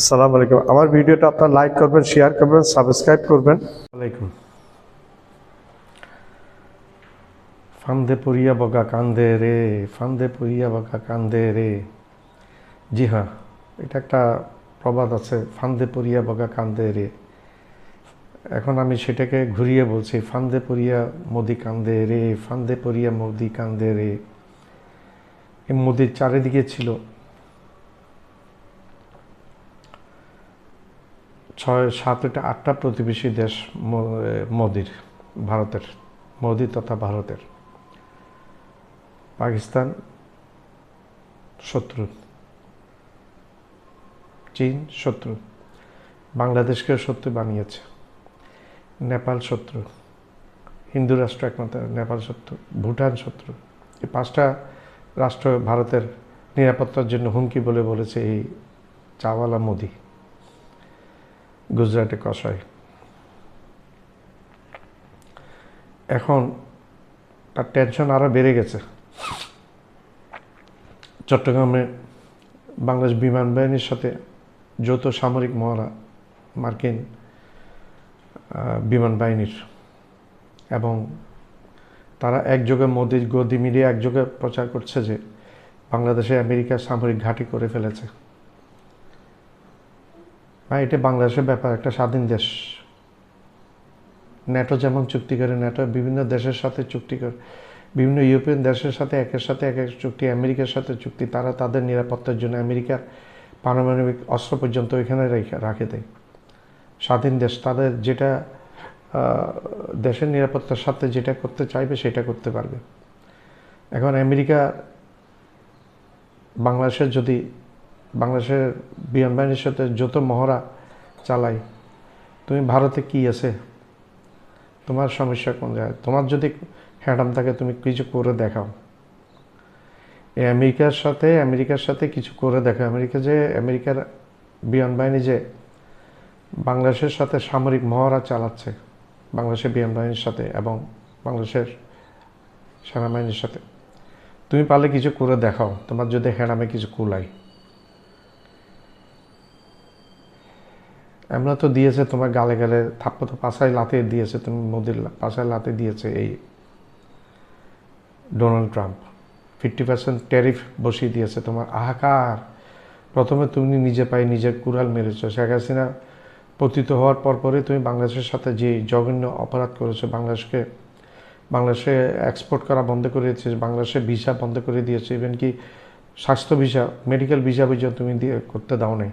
আসসালামু আলাইকুম। আমার ভিডিওটা আপনার লাইক করবেন শেয়ার করবেন সাবস্ক্রাইব করবেন। আলাইকুম ফান্দে পড়িয়া বগা কান্দে রে, ফান্দে পড়িয়া বগা কান্দে রে। জি হ্যাঁ এটা একটা প্রবাদ আছে, ফান্দে পড়িয়া বগা কান্দে রে। এখন আমি সেটাকে ঘুরিয়ে বলছি, ফান্দে পড়িয়া মোদি কান্দে রে, ফান্দে পড়িয়া মোদি কান্দে রে। এই মোদির চারিদিকে ছিল ছয় সাতটা আটটা প্রতিবেশী দেশ মোদির, ভারতের, মোদি তথা ভারতের। পাকিস্তান, শত্রু। চীন, শত্রু। বাংলাদেশকেও শত্রু বানিয়েছে। নেপাল শত্রু। হিন্দু রাষ্ট্র একমাত্র নেপাল শত্রু। ভুটান শত্রু। এই পাঁচটা রাষ্ট্র ভারতের নিরাপত্তার জন্য হুমকি বলে বলেছে এই চাওয়ালা মোদি। গুজরাটে কষায় এখন তার টেনশন আরও বেড়ে গেছে। চট্টগ্রামে বাংলাদেশ বিমান বাহিনীর সাথে যৌথ সামরিক মহড়া মার্কিন বিমান বাহিনীর এবং তারা একযোগে মোদির গদি মিলিয়ে একযোগে প্রচার করছে যে বাংলাদেশে আমেরিকা সামরিক ঘাঁটি করে ফেলেছে। ভাই, এটা বাংলাদেশের ব্যাপার, একটা স্বাধীন দেশ। ন্যাটো যেমন চুক্তি করে ন্যাটো বিভিন্ন দেশের সাথে চুক্তি করে, বিভিন্ন ইউরোপিয়ান দেশের সাথে একের সাথে এক এক চুক্তি, আমেরিকার সাথে চুক্তি, তারা তাদের নিরাপত্তার জন্য আমেরিকার পারমাণবিক অস্ত্র পর্যন্ত রেখে- রাখে দেয়। স্বাধীন দেশ, তাদের যেটা দেশের নিরাপত্তার সাথে যেটা করতে চাইবে, সেটা করতে পারবে। এখন আমেরিকা, বাংলাদেশের যদি বাংলাদেশের বিমান বাহিনীর সাথে যত মহড়া চালাই। তুমি ভারতে কি আছে? তোমার সমস্যা কোন জায়গায়? তোমার যদি হ্যাডাম থাকে, তুমি কিছু করে দেখাও। এই আমেরিকার সাথে আমেরিকার সাথে কিছু করে দেখো আমেরিকা যে, আমেরিকার বিমান বাহিনী যে বাংলাদেশের সাথে সামরিক মহড়া চালাচ্ছে, বাংলাদেশের বিমান বাহিনীর সাথে এবং বাংলাদেশের সেনাবাহিনীর সাথে। তুমি পারলে কিছু করে দেখাও। তোমার যদি হ্যাডামে কিছু কুলাই আমরা তো দিয়েছে, তোমার গালে গালে থাপ্পো তো পাশায় লাতে দিয়েছে, তুমি মোদির পাশায় লাতে দিয়েছে এই Donald Trump. Fifty percent tariff বসিয়ে দিয়েছে তোমার আহাকার। প্রথমে তুমি নিজে পায়ে নিজের কুড়াল মেরেছ। শেখ হাসিনা পতিত হওয়ার পরপরই তুমি বাংলাদেশের সাথে যে জঘন্য অপরাধ করেছ, বাংলাদেশকে বাংলাদেশে এক্সপোর্ট করা বন্ধ করে দিয়েছে, বাংলাদেশে ভিসা বন্ধ করে দিয়েছে ইভেন কি স্বাস্থ্য ভিসা মেডিকেল ভিসা পর্যন্ত তুমি দিয়ে করতে দাও নাই।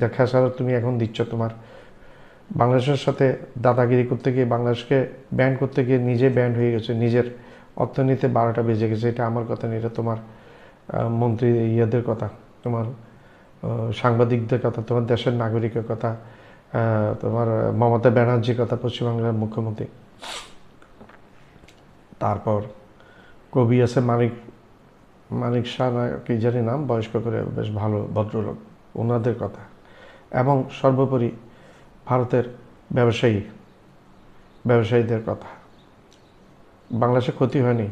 যা খেসারত তুমি এখন দিচ্ছ তোমার বাংলাদেশের সাথে দাদাগিরি করতে গিয়ে বাংলাদেশকে ব্যান্ড করতে গিয়ে নিজে ব্যান্ড হয়ে গেছে। নিজের অর্থনীতিতে বারোটা বেজে গেছে। এটা আমার কথা নেই এটা তোমার মন্ত্রী ইয়েদের কথা, তোমার সাংবাদিকদের কথা, তোমার দেশের নাগরিকের কথা তোমার মমতা ব্যানার্জির কথা পশ্চিমবাংলার মুখ্যমন্ত্রী। তারপর কবি আছে মানিক মানিক শাহ কি জানি নাম, বয়স্ক করে বেশ ভালো, ভদ্রলোক। ওনাদের কথা। এবং সর্বোপরি ভারতের ব্যবসায়ী, ব্যবসায়ীদের কথা। বাংলাদেশে ক্ষতি হয়নি।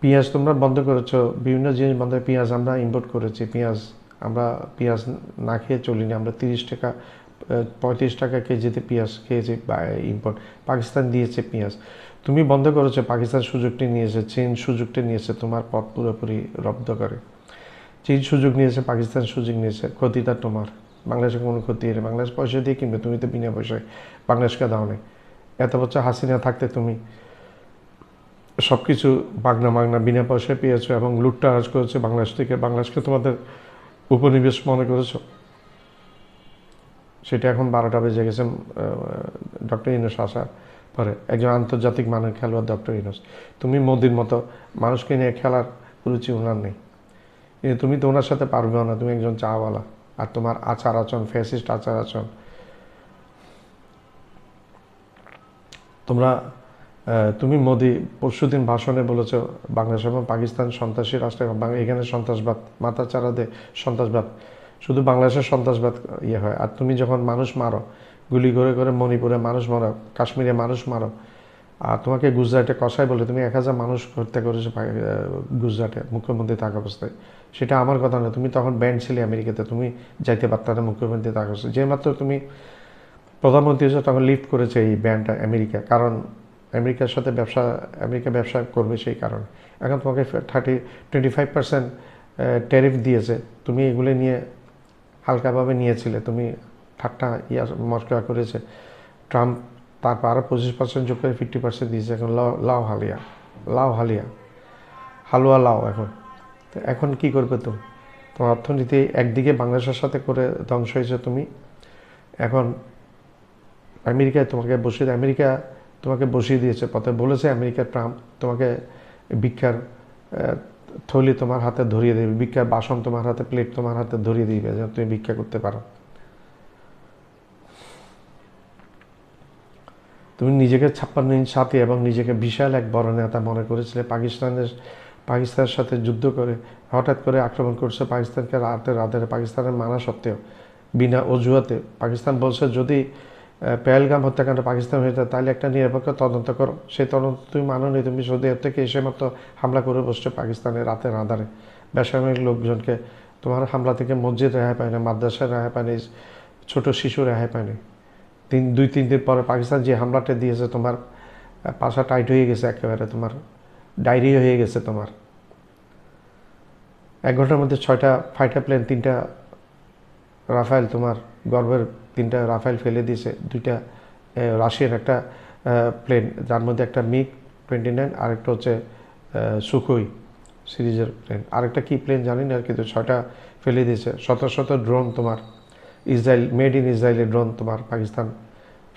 পেঁয়াজ তোমরা বন্ধ করেছ, বিভিন্ন জিনিস বন্ধ পেঁয়াজ আমরা ইম্পোর্ট করেছি। পেঁয়াজ আমরা, পেঁয়াজ না খেয়ে চলিনি। আমরা তিরিশ টাকা, পঁয়ত্রিশ টাকা কেজিতে পেঁয়াজ খেয়েছি ইম্পোর্ট পাকিস্তান দিয়েছে পেঁয়াজ। তুমি বন্ধ করেছ, পাকিস্তান সুযোগটি নিয়েছে, চীন সুযোগটি নিয়েছে, তোমার পথ পুরোপুরি রব্দ করে। চীন সুযোগ নিয়েছে, পাকিস্তান সুযোগ নিয়েছে, ক্ষতিটা তোমার। বাংলাদেশে কোনো ক্ষতি নেই। বাংলাদেশ পয়সা দিয়ে কিনবে, তুমি তো বিনা পয়সায় বাংলাদেশকে দাও নেই। এত বছর হাসিনা থাকতে তুমি সব কিছু বাগনা মাগনা বিনা পয়সায় পেয়েছ এবং লুটটারাজ করেছ বাংলাদেশ থেকে। বাংলাদেশকে তোমাদের উপনিবেশ মনে করেছ? সেটা এখন বারোটা বেজে গেছে ডক্টর ইনোস আসার পরে। একজন আন্তর্জাতিক মানের খেলোয়াড় ডক্টর ইনোস তুমি মোদির মতো মানুষকে নিয়ে খেলার রুচি ওনার নেই। তুমি তো ওনার সাথে পারবেও না, তুমি একজন চাওয়ালা। আর তোমার আচার আচরণ ফ্যাসিস্ট আচার আচরণ তোমরা তুমি মোদি, পরশুদিন ভাষণে বলেছ, বাংলাদেশ এবং পাকিস্তান সন্ত্রাসী রাষ্ট্র এখানে সন্ত্রাসবাদ মাথা চারা দে সন্ত্রাসবাদ। শুধু বাংলাদেশের সন্ত্রাসবাদ ইয়ে হয়। আর তুমি যখন মানুষ মারো, গুলি করে করে মণিপুরে মানুষ মারো, কাশ্মীরে মানুষ মারো, আর তোমাকে গুজরাটে কষাই বলে তুমি এক হাজার মানুষ হত্যা করেছ গুজরাটে, মুখ্যমন্ত্রী থাকা অবস্থায়। সেটা আমার কথা না, তুমি তখন ব্যান্ড ছিলে আমেরিকাতে, তুমি যাইতে পারতা না মুখ্যমন্ত্রী থাকা অবস্থায় যে মাত্র তুমি প্রধানমন্ত্রী হিসেবে তখন লিফট করেছে এই ব্যান্ডটা আমেরিকা, কারণ আমেরিকার সাথে ব্যবসা, আমেরিকা ব্যবসা করবে সেই কারণে। এখন তোমাকে thirty twenty five percent tariff দিয়েছে, তুমি এগুলো নিয়ে হালকাভাবে নিয়েছিলে, তুমি ঠাট্টা ইয়া মস্করা করেছে। ট্রাম্প তারপর আরও পঁচিশ পার্সেন্ট যোগ করে ফিফটি পার্সেন্ট দিয়েছে, এখন লাও লাও হালিয়া লাও হালিয়া, হালুয়া লাও এখন। তো এখন কি করবে তুমি? তোমার অর্থনীতি একদিকে বাংলাদেশের সাথে করে ধ্বংস হয়েছে তুমি। এখন আমেরিকায় তোমাকে বসিয়ে আমেরিকা তোমাকে বসিয়ে দিয়েছে, পথে বলেছে আমেরিকার ট্রাম্প, তোমাকে ভিক্ষার থলি তোমার হাতে ধরিয়ে দেবে, ভিক্ষার বাসন তোমার হাতে, প্লেট তোমার হাতে ধরিয়ে দিবে, যেন তুমি ভিক্ষা করতে পারো। তুমি নিজেকে ছাপ্পান্ন ইঞ্চ সাথী এবং নিজেকে বিশাল এক বড় নেতা মনে করেছিলে। পাকিস্তানের পাকিস্তানের সাথে যুদ্ধ করে হঠাৎ করে আক্রমণ করছে পাকিস্তানকে রাতে রাতে পাকিস্তানের মানা সত্ত্বেও। বিনা অজুহাতে পাকিস্তান বলছে যদি আহ, পেহেলগাম হত্যাকাণ্ড পাকিস্তান হয়ে যায় তাহলে একটা নিরপেক্ষ তদন্ত করো। সেই তদন্ত তুমি মানো নি তুমি সৌদি আরব থেকে এসে মাত্র হামলা করে বসছো পাকিস্তানে রাতে রাধারে বেসামরিক লোকজনকে তোমার হামলা থেকে মসজিদ রেহাই পায় না রেহাই পায়নি ছোট শিশু রেহাই পায়নি। তিন দুই তিন দিন পরে পাকিস্তান যে হামলাটা দিয়েছে তোমার পাশা টাইট হয়ে গেছে একেবারে তোমার ডায়রিয়া হয়ে গেছে তোমার। এক ঘণ্টার মধ্যে ছয়টা ফাইটার প্লেন তিনটা রাফায়েল তোমার গর্বের তিনটা রাফায়েল ফেলে দিয়েছে। দুইটা রাশিয়ার একটা প্লেন যার মধ্যে একটা মিগ টোয়েন্টি নাইন আরেকটা হচ্ছে সুখই সিরিজের প্লেন আরেকটা কি প্লেন জানি না কিন্তু ছয়টা ফেলে দিয়েছে। শত শত ড্রোন তোমার, ইসরায়েল মেড ইন ইসরায়েলের ড্রোন তোমার পাকিস্তান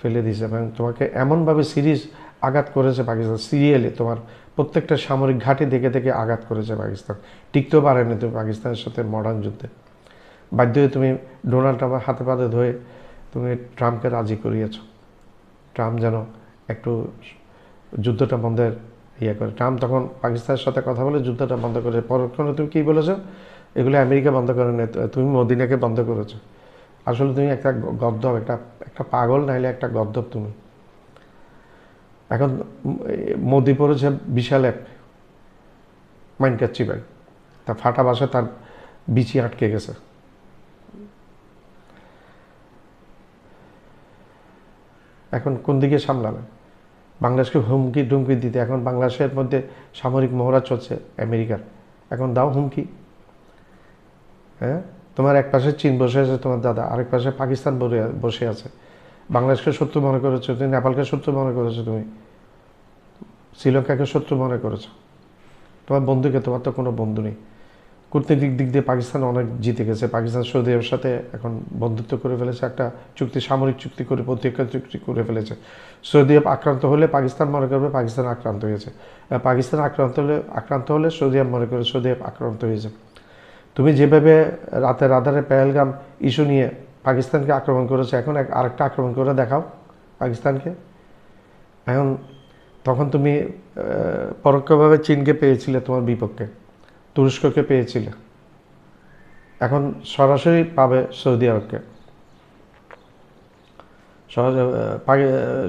ফেলে দিয়েছে। এবং তোমাকে এমনভাবে সিরিজ আঘাত করেছে পাকিস্তান, সিরিয়ালে তোমার প্রত্যেকটা সামরিক ঘাঁটি দেখে দেখে আঘাত করেছে পাকিস্তান। টিকতেও পারেনি তুমি পাকিস্তানের সাথে মডার্ন যুদ্ধে। বাধ্য হয়ে তুমি ডোনাল্ড ট্রাম্পের হাতে পাতে ধরে তুমি ট্রাম্পকে রাজি করিয়েছ। ট্রাম্প যেন একটু যুদ্ধটা বন্ধের ইয়ে করে। ট্রাম্প তখন পাকিস্তানের সাথে কথা বলে যুদ্ধটা বন্ধ করে পরক্ষণে তুমি কী বলেছ? এগুলো আমেরিকা বন্ধ করে নেই তুমি মদিনাকে বন্ধ করেছ। আসলে তুমি একটা গদ্দপ একটা একটা পাগল, নাইলে একটা গদ্দপ তুমি। এখন মোদি পড়েছে বিশাল এক মাইন্ড কাচ্ছি ভাই তা ফাটা বাসে তার বিচি আটকে গেছে। এখন কোন দিকে সামলাবে? বাংলাদেশকে হুমকি টুমকি দিতে। এখন বাংলাদেশের মধ্যে সামরিক মহড়া চলছে আমেরিকার। এখন দাও হুমকি। হ্যাঁ? তোমার এক পাশে চীন বসে আছে, তোমার দাদা। আরেক পাশে পাকিস্তান বসে আছে। বাংলাদেশকে শত্রু মনে করেছ, তুমি নেপালকে শত্রু মনে করেছ, তুমি শ্রীলঙ্কাকে শত্রু মনে করেছ। তোমার বন্ধুকে, তোমার তো কোনো বন্ধু নেই। কূটনৈতিক দিক দিয়ে পাকিস্তান অনেক জিতে গেছে। পাকিস্তান সৌদি আরবের সাথে এখন বন্ধুত্ব করে ফেলেছে, একটা চুক্তি, সামরিক চুক্তি করে, প্রতিরক্ষা চুক্তি করে ফেলেছে। সৌদি আরব আক্রান্ত হলে পাকিস্তান মনে করবে পাকিস্তান আক্রান্ত হয়েছে। পাকিস্তান আক্রান্ত হলে আক্রান্ত হলে সৌদি আরব মনে করে সৌদি আরব আক্রান্ত হয়েছে। তুমি যেভাবে রাতে রাধারে পেহেলগাম ইস্যু নিয়ে পাকিস্তানকে আক্রমণ করেছে। এখন এক আরেকটা আক্রমণ করে দেখাও পাকিস্তানকে। এখন তখন তুমি পরোক্ষভাবে চীনকে পেয়েছিলে তোমার বিপক্ষে, তুরস্ককে পেয়েছিলে। এখন সরাসরি পাবে সৌদি আরবকে।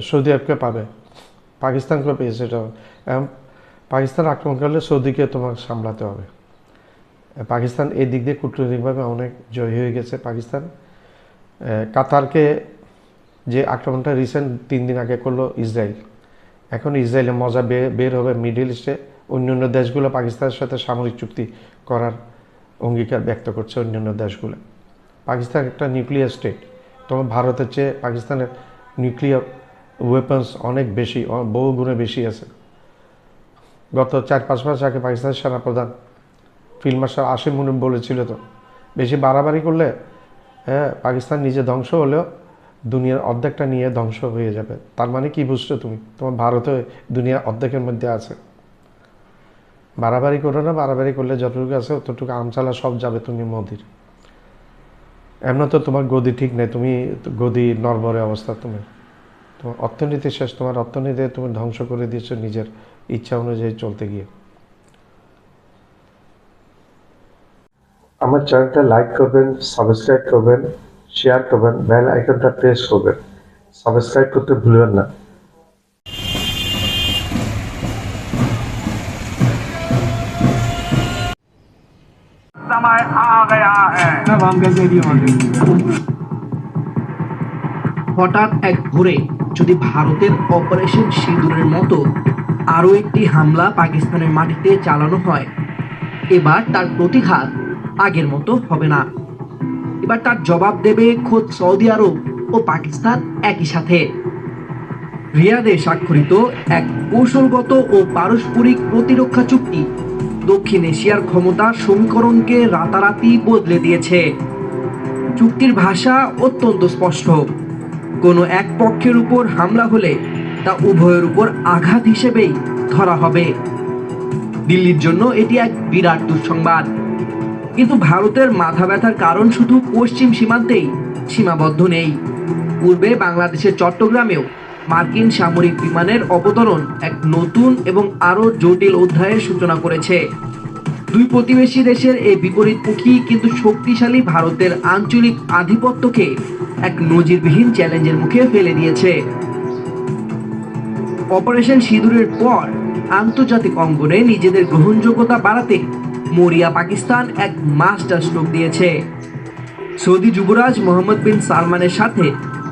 সৌদি আরবকে পাবে। পাকিস্তানকে পেয়েছে এটা। পাকিস্তান আক্রমণ করলে সৌদিকে তোমাকে সামলাতে হবে। পাকিস্তান এই দিক দিয়ে কূটনৈতিকভাবে অনেক জয় হয়ে গেছে পাকিস্তান। কাতারকে যে আক্রমণটা রিসেন্ট তিন দিন আগে করল ইসরায়েল, এখন ইসরায়েলে মজা বের হবে মিডিল ইস্টে অন্যান্য দেশগুলো পাকিস্তানের সাথে সামরিক চুক্তি করার অঙ্গীকার ব্যক্ত করছে অন্যান্য দেশগুলো। পাকিস্তান একটা নিউক্লিয়ার স্টেট তোমার ভারতের চেয়ে পাকিস্তানের নিউক্লিয়ার ওয়েপন্স অনেক বেশি বহু গুণে বেশি আছে। গত চার পাঁচ মাস আগে পাকিস্তানের সেনাপ্রধান ফিল্ড মার্শাল আসিম মুনিম বলেছিল তো, বেশি বাড়াবাড়ি করলে হ্যাঁ পাকিস্তান নিজে ধ্বংস হলেও দুনিয়ার অর্ধেকটা নিয়ে ধ্বংস হয়ে যাবে। তার মানে কি বুঝছ তুমি? তোমার ভারতে দুনিয়ার অর্ধেকের মধ্যে আছে। বাড়াবাড়ি করো না, বাড়াবাড়ি করলে যতটুকু আছে ততটুকু আমচালা সব যাবে তুমি মোদির। এমন তো তোমার গদি ঠিক নেই, তুমি গদি নরবরে অবস্থা তুমি। তোমার অর্থনীতি শেষ, তোমার অর্থনীতি তুমি ধ্বংস করে দিয়েছ নিজের ইচ্ছা অনুযায়ী চলতে গিয়ে। আমার চ্যানেলটা লাইক করবেন সাবস্ক্রাইব করবেন শেয়ার করবেন বেল আইকনটা প্রেস করবেন। সাবস্ক্রাইব করতে ভুলবেন না। হঠাৎ এক ভোরে যদি ভারতের অপারেশন সিঁদুরের মতো আরও একটি হামলা পাকিস্তানের মাটিতে চালানো হয় এবার তার প্রতিঘাত আগের মতো হবে না। এবার তার জবাব দেবে খোদ সৌদি আরব ও পাকিস্তান একই সাথে। রিয়াদে স্বাক্ষরিত এক কৌশলগত ও পারস্পরিক প্রতিরক্ষা চুক্তি দক্ষিণ এশিয়ার ক্ষমতা সমীকরণকে রাতারাতি বদলে দিয়েছে। চুক্তির ভাষা অত্যন্ত স্পষ্ট। কোনো এক পক্ষের উপর হামলা হলে তা উভয়ের উপর আঘাত হিসেবেই ধরা হবে। দিল্লির জন্য এটি এক বিরাট দুঃসংবাদ। কিন্তু ভারতের মাথা ব্যথার কারণ শুধু পশ্চিম সীমান্তেই, সীমাবদ্ধ নেই। পূর্বে বাংলাদেশের চট্টগ্রামেও মার্কিন সামরিক বিমানের অবতরণ এক নতুন এবং আরও জটিল অধ্যায়ের সূচনা করেছে। দুই প্রতিবেশী দেশের এই বিপরীতমুখী কিন্তু শক্তিশালী ভারতের আঞ্চলিক আধিপত্যকে এক নজিরবিহীন চ্যালেঞ্জের মুখে ফেলে দিয়েছে। অপারেশন সিঁদুরের পর আন্তর্জাতিক অঙ্গনে নিজেদের গ্রহণযোগ্যতা বাড়াতে মরিয়া, পাকিস্তান এক মাস্টার স্ট্রোক দিয়েছে। সৌদি যুবরাজ মোহাম্মদ বিন সালমানের সাথে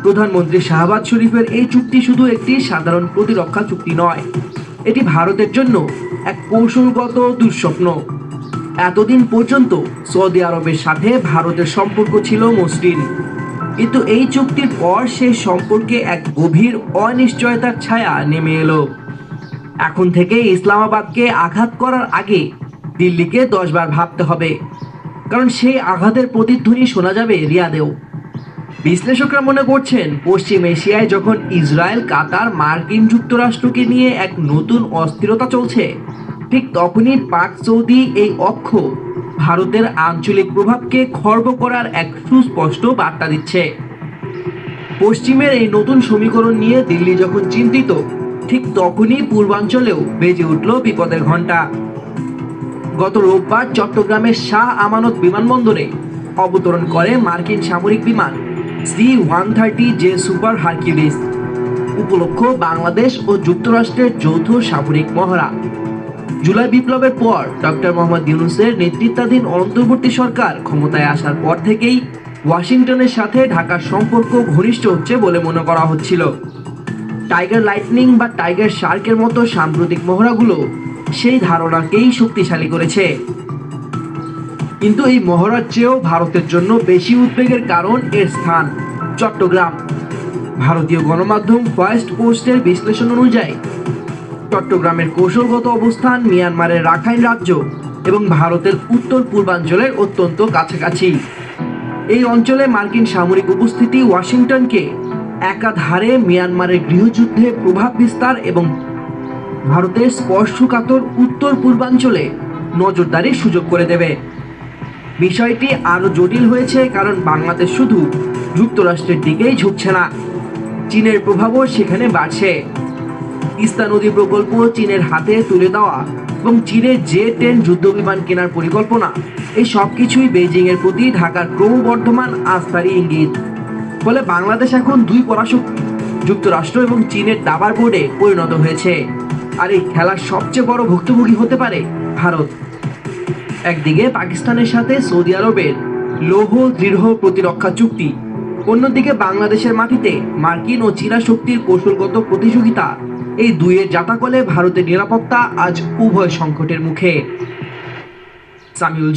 প্রধানমন্ত্রী শাহবাজ শরীফের এই চুক্তি শুধু একটি সাধারণ প্রতিরক্ষা চুক্তি নয়, এটি ভারতের জন্য এক কৌশলগত দুঃস্বপ্ন। এতদিন পর্যন্ত সৌদি আরবের সাথে ভারতের সম্পর্ক ছিল মসৃণ। কিন্তু এই চুক্তির পর সেই সম্পর্কে এক গভীর অনিশ্চয়তার ছায়া নেমে এলো। এখন থেকে ইসলামাবাদকে আঘাত করার আগে দিল্লিকে দশবার ভাবতে হবে। কারণ সেই আঘাতের প্রতিধ্বনি শোনা যাবে রিয়াদেও। বিশ্লেষকরা মনে করছেন, পশ্চিম এশিয়ায় যখন ইসরায়েল কাতার মার্কিন যুক্তরাষ্ট্রকে নিয়ে এক নতুন অস্থিরতা চলছে, ঠিক তখনই পাক সৌদি এই অক্ষ ভারতের আঞ্চলিক প্রভাবকে খর্ব করার এক সুস্পষ্ট বার্তা দিচ্ছে। পশ্চিমের এই নতুন সমীকরণ নিয়ে দিল্লি যখন চিন্তিত, ঠিক তখনই পূর্বাঞ্চলেও বেজে উঠল বিপদের ঘণ্টা। গত রোববার চট্টগ্রামের শাহ আমানত বিমানবন্দরে অবতরণ করে মার্কিন সামরিক বিমান C one thirty J super Hercules উপলক্ষ বাংলাদেশ ও যুক্তরাষ্ট্রের যৌথ সামরিক মহড়া। জুলাই বিপ্লবের পর ডক্টর মোহাম্মদ ইউনুসের নেতৃত্বাধীন অন্তর্বর্তী সরকার ক্ষমতায় আসার পর থেকেই ওয়াশিংটনের সাথে ঢাকার সম্পর্ক ঘনিষ্ঠ হচ্ছে বলে মনে করা হচ্ছিল। টাইগার লাইটনিং বা টাইগার শার্কের মতো সাম্প্রতিক মহড়াগুলো সেই ধারণাকেই শক্তিশালী করেছে। কিন্তু এই মহড়ার চেয়েও ভারতের জন্য বেশি উদ্বেগের কারণ এর স্থান চট্টগ্রাম। ভারতীয় গণমাধ্যম ফার্স্ট পোস্টের বিশ্লেষণ অনুযায়ী, চট্টগ্রামের কৌশলগত অবস্থান মিয়ানমারের রাখাইন রাজ্য এবং ভারতের উত্তর পূর্বাঞ্চলের অত্যন্ত কাছাকাছি। এই অঞ্চলে মার্কিন সামরিক উপস্থিতি ওয়াশিংটনকে একাধারে মিয়ানমারের গৃহযুদ্ধে প্রভাব বিস্তার এবং ভারতের স্পর্শকাতর উত্তর পূর্বাঞ্চলে নজরদারির সুযোগ করে দেবে। বিষয়টি আরও জটিল হয়েছে কারণ বাংলাদেশ শুধু যুক্তরাষ্ট্রের দিকেই ঝুঁকছে না। চীনের প্রভাবও সেখানে বাড়ছে। তিস্তা নদী প্রকল্প চীনের হাতে তুলে দেওয়া এবং চীনের জে টেন যুদ্ধবিমান কেনার পরিকল্পনা, এই সব কিছুই বেজিং এর প্রতি ঢাকার ক্রমবর্ধমান আস্থারই ইঙ্গিত। ফলে বাংলাদেশ এখন দুই পরাশক্তি, যুক্তরাষ্ট্র এবং চীনের দাবার বোর্ডে পরিণত হয়েছে। আর এই খেলার সবচেয়ে বড় ভুক্তভোগী হতে পারে ভারত। একদিকে পাকিস্তানের সাথে সৌদি আরবের লৌহ, দৃঢ় প্রতিরক্ষা চুক্তি। অন্যদিকে বাংলাদেশের মাটিতে মার্কিন ও চীনা শক্তির কৌশলগত প্রতিযোগিতা। এই দুইয়ের জাতাকলে ভারতের নিরাপত্তা আজ উভয় সংকটের মুখে। সামিউল